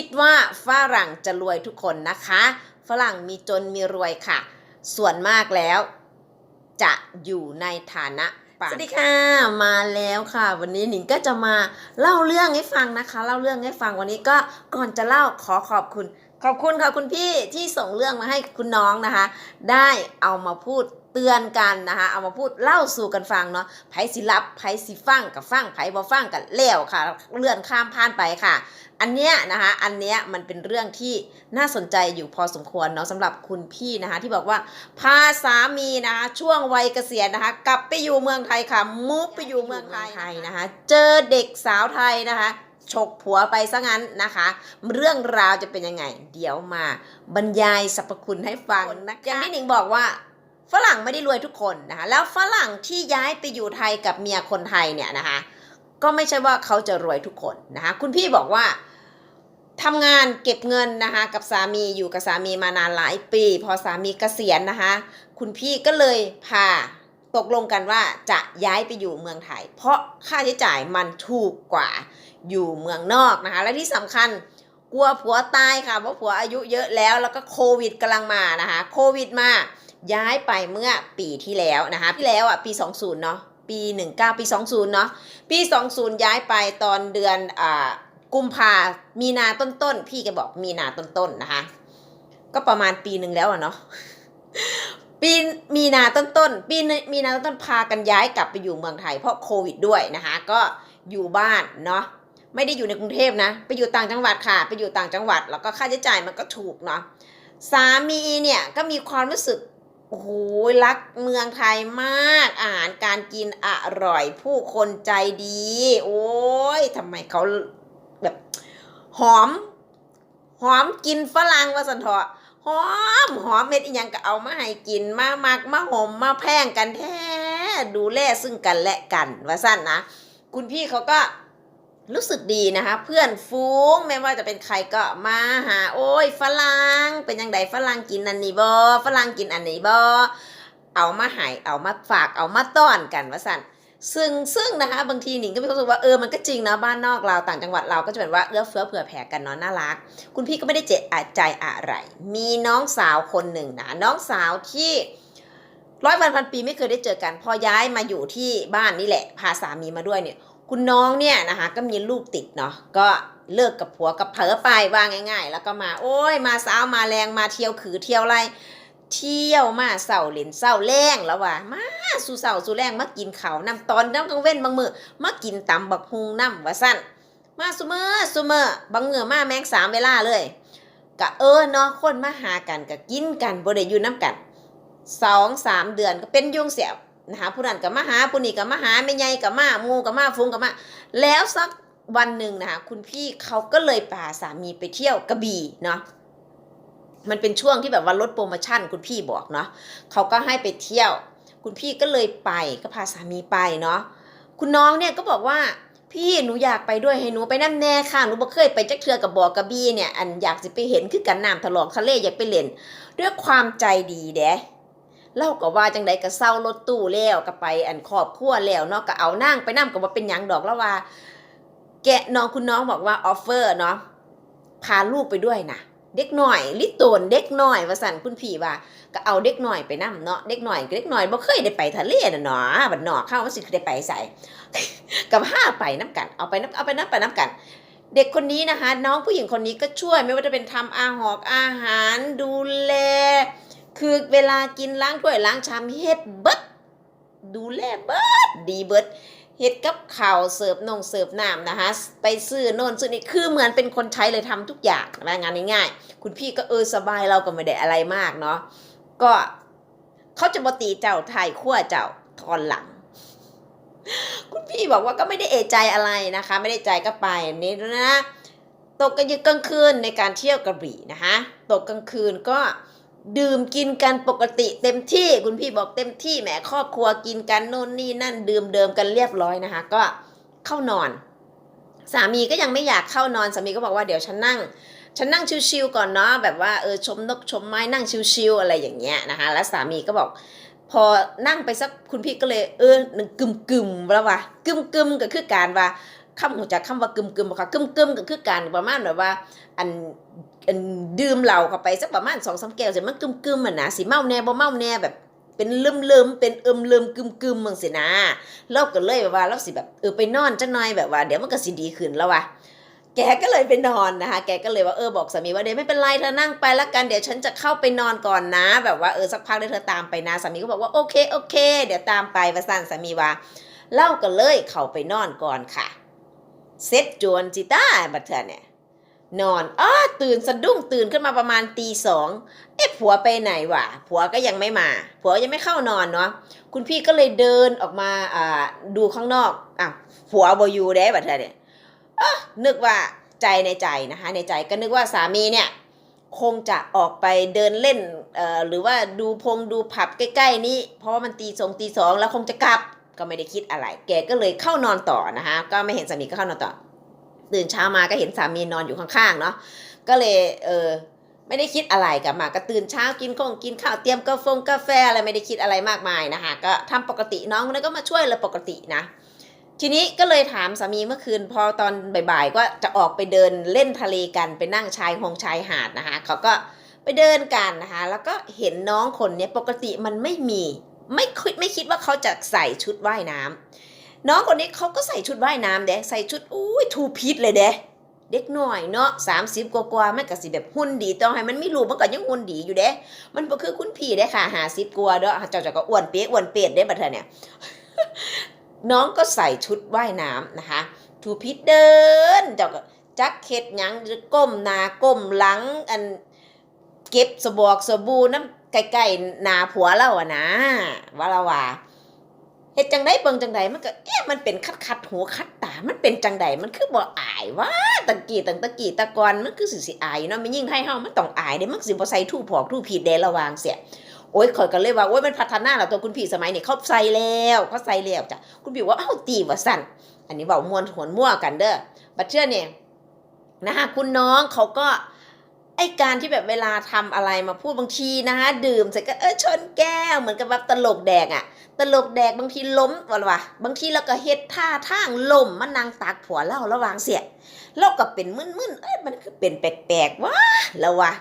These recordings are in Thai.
คิดว่าฝรั่งจะรวยทุกคนนะคะ ฝรั่งมีจนมีรวยค่ะ ส่วนมากแล้ว จะอยู่ในฐานะปานสวัสดีค่ะมาแล้วค่ะ วันนี้หนิงก็จะมาเล่าเรื่องให้ฟังนะคะ เล่าเรื่องให้ฟังวันนี้ก็ก่อนจะเล่าขอขอบคุณ ขอบคุณค่ะคุณพี่ที่ส่งเรื่องมาให้คุณน้องนะคะ ได้เอามาพูดเตือนกันนะคะเอามาพูดเล่าสู่กันฟังเนาะไผสิรับไผสิฟังกับฟังไผบ่ฟังกันแล้วค่ะ เลื่อนข้ามผ่านไปค่ะ อันเนี้ยนะคะอันเนี้ยมันเป็นเรื่องที่น่าสนใจอยู่พอสมควรเนาะสำหรับคุณพี่นะคะที่บอกว่าพาสามีนะคะช่วงวัยเกษียณนะคะ กลับไปอยู่เมืองไทยค่ะมุกไปอยู่เมืองไทยนะคะ เจอเด็กสาวไทยนะคะฉกผัวไปซะงั้นนะคะ เรื่องราวจะเป็นยังไง เดี๋ยวมาบรรยายสรรพคุณให้ฟังนะคะอย่างที่หนิงบอกว่า ฝรั่งไม่ได้รวยทุกคนนะคะแล้วฝรั่งที่ย้ายไปอยู่ไทยกับเมียคนไทยเนี่ยนะคะก็ไม่ใช่ว่าเขาจะรวยทุกคนนะคะคุณพี่บอกว่าทำงานเก็บเงินนะคะกับสามีอยู่กับสามีมานานหลายปี พอสามีเกษียณนะคะ คุณพี่ก็เลยพาตกลงกันว่าจะย้ายไปอยู่เมืองไทย เพราะค่าใช้จ่ายมันถูกกว่าอยู่เมืองนอกนะคะและที่สำคัญกลัวผัวตายค่ะเพราะผัวอายุเยอะแล้วแล้วก็โควิดกำลังมานะคะโควิดมา ย้ายไปเมื่อปีที่แล้วนะคะที่แล้วอะปี 20 เนาะปี 19 ปี 20 เนาะปี 20 ย้ายไปตอนเดือนอ่ากุมภามีนาต้นๆพี่แกบอกมีนาต้นๆนะคะ ก็ประมาณปีหนึ่งแล้วอะเนาะปีมีนาต้นๆปีนึมีนาต้นๆพากันย้ายกลับไปอยู่เมืองไทยเพราะโควิดด้วยนะคะ ก็อยู่บ้านเนาะไม่ได้อยู่ในกรุงเทพนะ ไปอยู่ต่างจังหวัดค่ะ ไปอยู่ต่างจังหวัด แล้วก็ค่าใช้จ่ายมันก็ถูกเนาะสามีเนี่ยก็มีความรู้สึก โอ้โหรักเมืองไทยมากอาหารการกินอร่อย ผู้คนใจดี โอ้ยทำไมเขาแบบหอม หอมกินฝรั่งว่าสันเถอะหอมหอมเม็ดอีหยังก็เอามาให้กินมามักมาหอมมาแพงกันแท้ ดูแลซึ่งกันและกันว่าสั้นนะ คุณพี่เขาก็ รู้สึกดีนะคะ เพื่อนฟูงไม่ว่าจะเป็นใครก็มาหา โอ้ยฝรั่งเป็นยังไงฝรั่งกินอันนี้บอฝรั่งกินอันนี้บอเอามาหายเอามาฝากเอามาต้อนกันว่าสั่นซึ่งซึ่งนะคะบางทีหนิงก็มีความรู้สึกว่าเออมันก็จริงนะบ้านนอกเราต่างจังหวัดเราก็จะเป็นว่าเอื้อเฟื้อเผื่อแผ่กันเนาะน่ารัก คุณพี่ก็ไม่ได้เจ็บอาใจอะไร มีน้องสาวคนหนึ่งนะน้องสาวที่ร้อยวันพันปีไม่เคยได้เจอกัน พอย้ายมาอยู่ที่บ้านนี่แหละ พาสามีมาด้วยเนี่ย คุณน้องเนี่ยนะคะก็มีลูกติดเนาะก็เลิกกับผัวกับเผลอไปว่าง่าย ๆ แล้วก็มา โอ้ยมาสาวมาแรงมาเที่ยวขือเที่ยวไรเที่ยวมาเสาเหรนเสาแรงแล้วว่ะมาสู่เสาสู่แรงมากินเขาน้ำตอนน้ำกลางเว้นบางมือมากินตำบักฮุงน้ำว่าสั้นมาสุเมอสุเมอบางเงื่อมาแมงสามเวลาเลยกะเออเนาะคนมาหากันกะกินกันบ่ได้อยู่น้ำกันสองสามเดือนก็เป็นยุงเสียว นะคะผู้นั้นกับมาหาผู้นี้กับมาหาแม่ใหญ่กับมาหมูกับมาฟุ้งกับมา แล้วสักวันหนึ่งนะคะคุณพี่เขาก็เลยพาสามีไปเที่ยวกระบี่เนาะมันเป็นช่วงที่แบบว่าลดโปรโมชั่นคุณพี่บอกเนาะเขาก็ให้ไปเที่ยว คุณพี่ก็เลยไปก็พาสามีไปเนาะคุณน้องเนี่ยก็บอกว่าพี่หนูอยากไปด้วยให้หนูไปน้ำแน่ค่ะหนูบ่เคยไปจักเทือกับบอกกระบี่เนี่ยอันอยากจะไปเห็นคือกันน้ำถลอกทะเลอยากไปเล่นด้วยความใจดีเด้ เล่าก็ว่าจังใดก็เศร้ารถตู้แล้วก็ไปอันครอบครัวแล้วเนาะก็เอานั่งไปนั่งก็ว่าเป็นหยังดอกแล้วว่า แกะน้องคุณน้องบอกว่าออฟเฟอร์เนาะพาลูกไปด้วยนะเด็กหน่อย ลิโตนเด็กหน่อยว่าสั่นคุณพี่ว่า ก็เอาเด็กหน่อยไปนํเนาะเด็กหน่อยเด็กหน่อยบ่เคยได้ไปทะเลน่ะเนาะบัดนอเข้ามาสิได้ไปใส่กับห้าไปน้ำกัน เอาไปน้ำเอาไปน้ำไปน้ำกันเด็กคนนี้นะคะ น้องผู้หญิงคนนี้ก็ช่วยไม่ว่าจะเป็นทำอาหอกอาหารดูแล คือเวลากินล้างถ้วยล้างชามเฮ็ดเบิดดูแลเบิดดีเบิดเฮ็ดกับข่าวเสิร์ฟนงเสิร์ฟน้ำนะคะ ไปซื้อโน่นซื้อนี่คือเหมือนเป็นคนใช้เลยทำทุกอย่างนะงานง่ายๆคุณพี่ก็เออสบายเราก็ไม่ได้อะไรมากเนาะก็เขาจะมตีเจ้าไทยขั้วเจ้าทอนหลัง คุณพี่บอกว่าก็ไม่ได้เอะใจอะไรนะคะ ไม่ได้ใจก็ไปนี่นะตกกันยึกกลางคืนในการเที่ยวกระบี่นะคะตกกลางคืนก็ ดื่มกินกันปกติเต็มที่คุณพี่บอกเต็มที่แหมครอบครัวกินกันโน่นนี่นั่นดื่มเดิมกันเรียบร้อยนะคะ ก็เข้านอน สามีก็ยังไม่อยากเข้านอนสามีก็บอกว่าเดี๋ยวฉันนั่ง ฉันนั่งชิวๆก่อนเนาะแบบว่าเออชมนกชมไม้นั่งชิวๆอะไรอย่างเงี้ยนะคะ แล้วสามีก็บอกพอนั่งไปสักคุณพี่ก็เลยเออหนึ่งกึมกึมแล้ววะกึมกึมก็คือการว่าคำหูจักคำว่ากึมกึมบ่ค่ะกึมกึมก็คือการประมาณแบบว่า อัน ดื่มเหล้าเข้าไปสักประมาณสองสามแก้วเสร็จมันกึมกึมอะนะสิเมาแน่บ่เมาแน่แบบ เป็นลืมลืมเป็นเอิมลืมกึมกึมมึงสินะเราก็เลยแบบว่าเราสิแบบเออไปนอนจังหน่อยแบบว่าเดี๋ยวมันก็สิดีขึ้นแล้ววะแกก็เลยไปนอนนะคะ แกก็เลยว่าเออบอกสามีว่าเดี๋ยวไม่เป็นไรเธอนั่งไปแล้วกันเดี๋ยวฉันจะเข้าไปนอนก่อนนะ แบบว่าเออสักพักเดี๋ยวเธอตามไปนะสามีก็บอกว่าโอเคโอเค เดี๋ยวตามไปประสานสามีว่าเล่าก็เลยเข้าไปนอนก่อนค่ะเซ็ตจวนจิต้าบัดเธอเนี่ย นอนอ้าตื่นสะดุ้งตื่นขึ้นมาประมาณตีสองเอ๊ะผัวไปไหนวะผัวก็ยังไม่มา ผัวยังไม่เข้านอนเนาะคุณพี่ก็เลยเดินออกมาอ่าดูข้างนอกอะผัวบอยู่ได้บัดเธอเนี่ยอะนึกว่าใจในใจนะคะในใจก็นึกว่าสามีเนี่ยคงจะออกไปเดินเล่นเอ่อหรือว่าดูพงดูผับใกล้ๆนี้ เพราะว่ามันตีสองตีสองแล้วคงจะกลับก็ไม่ได้คิดอะไร แกก็เลยเข้านอนต่อนะคะก็ไม่เห็นสามีก็เข้านอนต่อ ตื่นเช้ามาก็เห็นสามีนอนอยู่ข้างๆเนาะก็เลยเออไม่ได้คิดอะไรกับมาก็ตื่นเช้ากินข้าวกินข้าวเตรียมกาแฟกาแฟอะไรไม่ได้คิดอะไรมากมายนะคะก็ทำปกติน้องคนนั้นก็มาช่วยเลยปกตินะ ทีนี้ก็เลยถามสามีเมื่อคืนพอตอนบ่ายๆก็จะออกไปเดินเล่นทะเลกันไปนั่งชายหงชายหาดนะคะเขาก็ไปเดินกันนะคะแล้วก็เห็นน้องคนนี้ปกติมันไม่มีไม่คิดไม่คิดว่าเขาจะใส่ชุดว่ายน้ำ น้องคนนี้เขาก็ใส่ชุดว่ายน้ำเด้ใส่ชุดอุ้ยทูพีทเลยเด้เด็กหน่อยเนาะสามสิบกว่าๆมันก็สิแบบหุ่นดีต้องให้มันไม่รู้มันก็ยังหุ่นดีอยู่เด้มันก็คือคุณพี่เด้ค่ะหาสิบกว่าเด้อเจ้าจะก็อ้วนเป๊ะอ้วนเป็ดเด้บัดเธอเนี่ยน้องก็ใส่ชุดว่ายน้ำนะคะทูพีทเดินเจ้าก็จักเข็ดยังหรือก้มหน้าก้มหลังอันเก็บสบอกสบู่น้ำใกล้ๆหนาผัวเราอะนะว่าเราว่า เฮ็ดจังไดเบิ่งจังไดมันก็เอ๊ะมันเป็นคัดคัดหูคัดตา มันเป็นจังไดมันคือบ่อายว่าตะกี้ตั้งตะกี้ตะกอนมันคือสิสิอายเนาะมันยิ่งไทยเฮามันต้องอายเด้มันสิบ่ใส่ทูผอกทูผิดเด้ระวังเสียโอ้ยข่อยก็เลยว่าโอ้ยมันพัฒนาแล้วตัวคุณพี่สมัยนี้เขาใส่แล้วเขาใส่แล้วจ้ะคุณพี่ว่าเอ้าตีว่าสั่นอันนี้เว้ามวนหวนมั่วกันเด้อบัดเชื่อเนี่ยนะคะคุณน้องเขาก็ ไอการที่แบบเวลาทำอะไรมาพูดบางทีนะคะ ดื่มเสร็จก็เออชนแก้วเหมือนกับแบบตลกแดกอะตลกแดกบางทีล้มวะวะบางทีเราก็เฮ็ดท่าทางล้มมันนางตักผัวเล่าระหวางเสียเราก็เป็นมึนๆเอ้ยมันคือเป็นแปลกๆวะแล้ววะ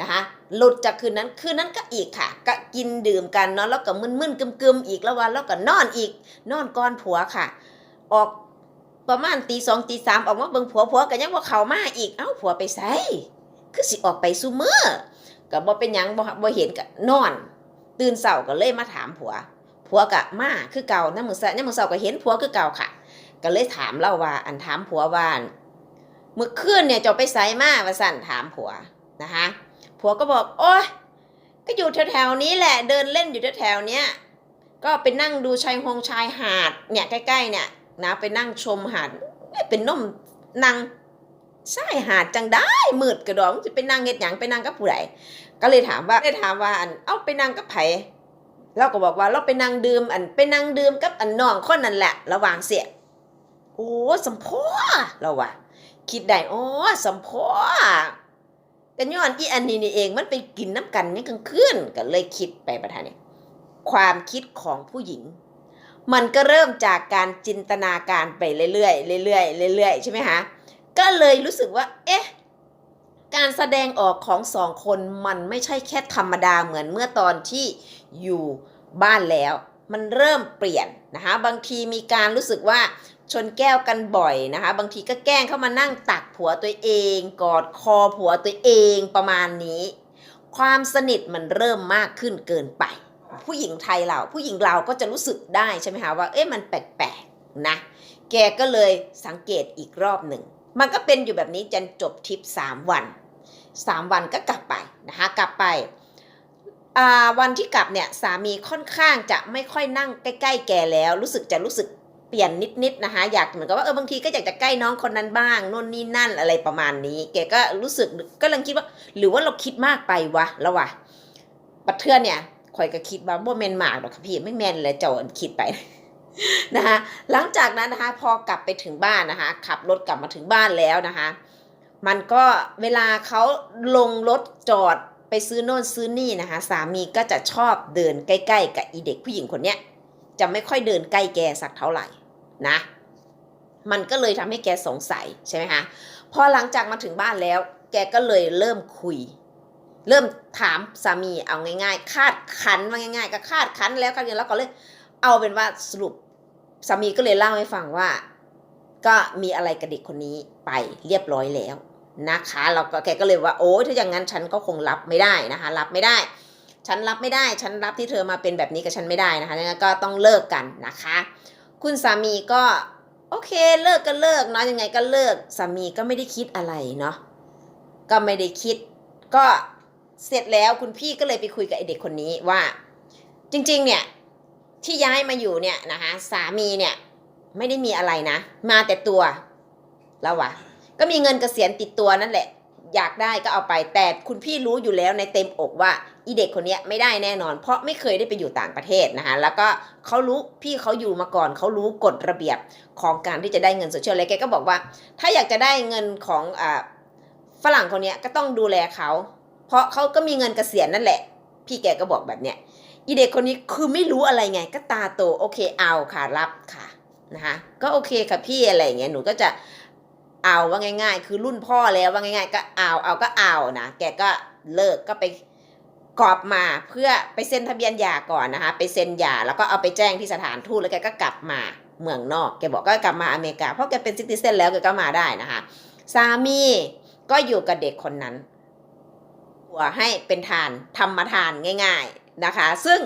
นะคะหลุดจากคืนนั้นคืนนั้นก็อีกค่ะก็กินดื่มกันเนาะแล้วก็มึนๆกึมๆอีกแล้ววันแล้วก็นอนอีก นอนก่อนผัวค่ะ ออกประมาณตีสองตีสามออกมาเบิ่งผัวผัวก็ยังว่าเขามาอีกเอ้าผัวไปไส คือสิออกไปซูเมอร์ก็บ่เป็นหยังบ่บ่เห็นก็นอน ตื่นเช้าก็เลยมาถามผัว ผัวก็มาคือเก่าน้ำมือเช้าน้ำมือเช้าก็เห็นผัวคือเก่าค่ะ ก็เลยถามเล่าว่า อันถามผัวว่านเมื่อคืนเนี่ยเจ้าไปไสมาว่าสั่นถามผัวนะคะผัวก็บอก โอ้ยก็อยู่แถวๆนี้แหละเดินเล่นอยู่แถวๆเนี้ยก็ไปนั่งดูชายหงชายหาดเนี่ยใกล้ๆเนี่ยนะไปนั่งชมหาดเอ๊ะเป็นนมนั่ง ใช่หาดจังได้มืดกระดองจะไปนั่งเฮ็ดหยังไปนั่งกับผู้ใดก็เลยถามว่าได้ถามว่าอันเอาไปนั่งกับไผเราก็บอกว่าเราไปนั่งดื่มอันไปนั่งดื่มกับอันน้องคนนั่นแหละระหว่างเสียโอ้สมพอเราว่าคิดได้อ๋อสมพอกันย้อนอีอันนี้นี่เองมันไปกินน้ำกันนี่กลางคืนก็เลยคิดไปประธานเนี่ยความคิดของผู้หญิง มันก็เริ่มจากการจินตนาการไปเรื่อยๆเรื่อยๆเรื่อยๆใช่ไหมคะ ก็เลยรู้สึกว่า เอ๊ะ การแสดงออกของสองคนมันไม่ใช่แค่ธรรมดาเหมือนเมื่อตอนที่อยู่บ้านแล้ว มันเริ่มเปลี่ยนนะคะบางทีมีการรู้สึกว่าชนแก้วกันบ่อยนะคะ บางทีก็แกล้งเข้ามานั่งตักผัวตัวเอง กอดคอผัวตัวเองประมาณนี้ ความสนิทมันเริ่มมากขึ้นเกินไป ผู้หญิงไทยเราผู้หญิงเราก็จะรู้สึกได้ใช่ไหมคะว่าเอ๊ะมันแปลกๆนะ แกก็เลยสังเกตอีกรอบหนึ่ง มันก็เป็นอยู่แบบนี้จนจบทริปสามวันสามวันก็กลับไปนะคะกลับไปอ่าวันที่กลับเนี่ยสามีค่อนข้างจะไม่ค่อยนั่งใกล้ ๆ แกแล้ว รู้สึกจะรู้สึกเปลี่ยนนิดๆนะคะอยากเหมือนกับว่าเออบางทีก็อยากจะใกล้น้องคนนั้นบ้างนู่นนี่นั่นอะไรประมาณนี้ แกก็รู้สึกก็ลังคิดว่า หรือว่าเราคิดมากไปวะแล้ววะปัดเทือนเนี่ยข่อยก็คิดว่าบ่แมนมากหรอกค่ะพี่ไม่แมนเลยเจ้าคิดไป นะคะหลังจากนั้นนะคะพอกลับไปถึงบ้านนะคะ ขับรถกลับมาถึงบ้านแล้วนะคะ มันก็เวลาเขาลงรถจอดไปซื้อโน่นซื้อนี่นะคะ สามีก็จะชอบเดินใกล้ ๆ กับอีเด็กผู้หญิงคนเนี้ยจะไม่ค่อยเดินใกล้แกสักเท่าไหร่นะ มันก็เลยทำให้แกสงสัยใช่ไหมคะพอหลังจากมาถึงบ้านแล้ว แกก็เลยเริ่มคุย เริ่มถามสามีเอาง่าย ๆ คาดคันว่าง่าย ๆ ก็คาดคันแล้วคาดกันแล้วก็เลยเอาเป็นว่าสรุป สามีก็เลยเล่าให้ฟังว่า ก็มีอะไรกับเด็กคนนี้ไปเรียบร้อยแล้วนะคะ เราก็แกก็เลยว่าโอ้ยถ้าอย่างนั้นฉันก็คงรับไม่ได้นะคะ รับไม่ได้ ฉันรับไม่ได้ ฉันรับที่เธอมาเป็นแบบนี้กับฉันไม่ได้นะคะงั้นก็ต้องเลิกกันนะคะ คุณสามีก็โอเคเลิกก็เลิกเนาะยังไงก็เลิกสามีก็ไม่ได้คิดอะไรเนาะก็ไม่ได้คิด ก็เสร็จแล้วคุณพี่ก็เลยไปคุยกับไอเด็กคนนี้ว่า จริง ๆ เนี่ย ที่ย้ายมาอยู่เนี่ยนะคะสามีเนี่ยไม่ได้มีอะไรนะ มาแต่ตัวแล้ววะก็มีเงินเกษียณติดตัวนั่นแหละ อยากได้ก็เอาไปแต่คุณพี่รู้อยู่แล้วในเต็มอกว่าอีเด็กคนนี้ไม่ได้แน่นอน เพราะไม่เคยได้ไปอยู่ต่างประเทศนะคะแล้วก็เขารู้พี่เขาอยู่มาก่อนเขารู้กฎระเบียบของการที่จะได้เงินโซเชียลเลยแกก็บอกว่า ถ้าอยากจะได้เงินของอ่าฝรั่งคนนี้ก็ต้องดูแลเขาเพราะเขาก็มีเงินเกษียณนั่นแหละ พี่แกก็บอกแบบเนี้ย อีเด็กคนนี้คือไม่รู้อะไรไง ก็ตาโตโอเคเอาค่ะรับค่ะนะคะก็โอเคค่ะพี่อะไรเงี้ยหนูก็จะเอาว่าง่าย ๆ คือรุ่นพ่อแล้วว่าง่าย ๆ ก็เอาเอาก็เอานะแกก็เลิกก็ไปกรอบมาเพื่อไปเซ็นทะเบียนหย่าก่อนนะคะไปเซ็นหย่าแล้วก็เอาไปแจ้งที่สถานทูตแล้วแกก็กลับมาเมืองนอกแกบอกก็กลับมาอเมริกาเพราะแกเป็นซิติเซนแล้วแกก็มาได้นะคะสามีก็อยู่กับเด็กคนนั้นหัวให้เป็นทานทำมาทานง่าย ๆ นะคะ ซึ่ง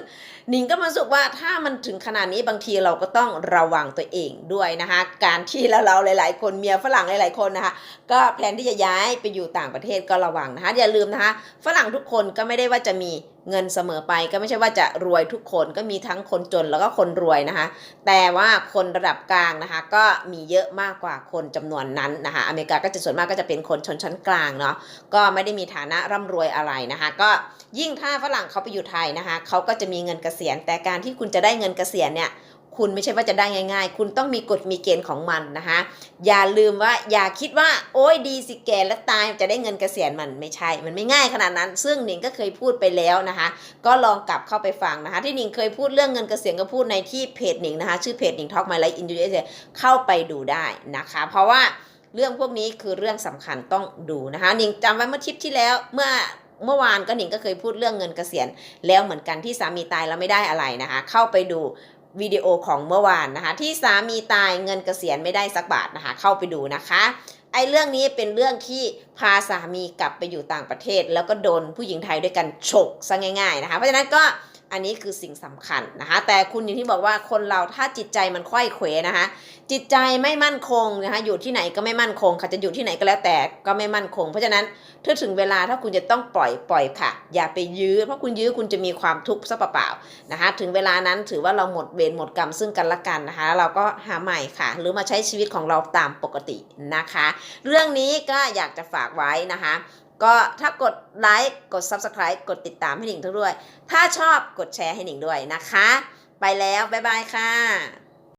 หนิงก็มารู้สึกว่าถ้ามันถึงขนาดนี้บางทีเราก็ต้องระวังตัวเองด้วยนะคะ การที่แล้วเราหลาย ๆ คนเมียฝรั่งหลาย ๆ คนนะคะ ก็แพลนที่จะย้ายไปอยู่ต่างประเทศก็ระวังนะคะอย่าลืมนะคะ ฝรั่งทุกคนก็ไม่ได้ว่าจะมี เงินเสมอไปก็ไม่ใช่ว่าจะรวยทุกคนก็มีทั้งคนจนแล้วก็คนรวยนะคะ แต่ว่าคนระดับกลางนะคะ ก็มีเยอะมากกว่าคนจำนวนนั้นนะคะ อเมริกาก็จะส่วนมากก็จะเป็นคนชนชั้นกลางเนาะก็ไม่ได้มีฐานะร่ำรวยอะไรนะคะ ก็ยิ่งถ้าฝรั่งเขาไปอยู่ไทยนะคะเขาก็จะมีเงินเกษียณแต่การที่คุณจะได้เงินเกษียณเนี่ย คุณไม่ใช่ว่าจะได้ง่าย ๆ คุณต้องมีกฎมีเกณฑ์ของมันนะคะอย่าลืมว่าอย่าคิดว่าโอ้ยดีสิแก่แล้วตายจะได้เงินเกษียณมันไม่ใช่ มันไม่ง่ายขนาดนั้น ซึ่งหนิงก็เคยพูดไปแล้วนะคะ ก็ลองกลับเข้าไปฟังนะคะ ที่หนิงเคยพูดเรื่องเงินเกษียณก็พูดในที่เพจหนิงนะคะ ชื่อเพจหนิงทอกไมไลฟ์อินดูเอเเข้าไปดูได้นะคะ เพราะว่าเรื่องพวกนี้คือเรื่องสำคัญต้องดูนะคะหนิงจำไว้เมื่อทริปที่แล้วเมื่อเมื่อวานก็หนิงก็เคยพูดเรื่องเงินเกษียณแล้วเหมือนกันที่สามีตายแล้วไม่ได้อะไรนะคะ เข้าไปดู วิดีโอของเมื่อวานนะคะ ที่สามีตายเงินเกษียณไม่ได้สักบาทนะคะ เข้าไปดูนะคะไอ้เรื่องนี้เป็นเรื่องที่พาสามีกลับไปอยู่ต่างประเทศ แล้วก็โดนผู้หญิงไทยด้วยกันฉกซะง่าย ๆนะคะ เพราะฉะนั้นก็ อันนี้คือสิ่งสำคัญนะคะ แต่คุณอย่างที่บอกว่าคนเราถ้าจิตใจมันค่อยเขวนะคะ จิตใจไม่มั่นคงนะคะ อยู่ที่ไหนก็ไม่มั่นคงค่ะจะอยู่ที่ไหนก็แล้วแต่ก็ไม่มั่นคง เพราะฉะนั้นถ้าถึงเวลาถ้าคุณจะต้องปล่อยปล่อยค่ะ อย่าไปยื้อ เพราะคุณยื้อคุณจะมีความทุกข์ซะเปล่าๆนะคะ ถึงเวลานั้นถือว่าเราหมดเวรหมดกรรมซึ่งกันและกันนะคะ เราก็หาใหม่ค่ะ หรือมาใช้ชีวิตของเราตามปกตินะคะ เรื่องนี้ก็อยากจะฝากไว้นะคะ ก็ถ้ากดไลค์กด Subscribe กดติดตามให้หนิงทุกด้วย ถ้าชอบกดแชร์ให้หนิงด้วยนะคะ ไปแล้ว บ๊ายบายค่ะ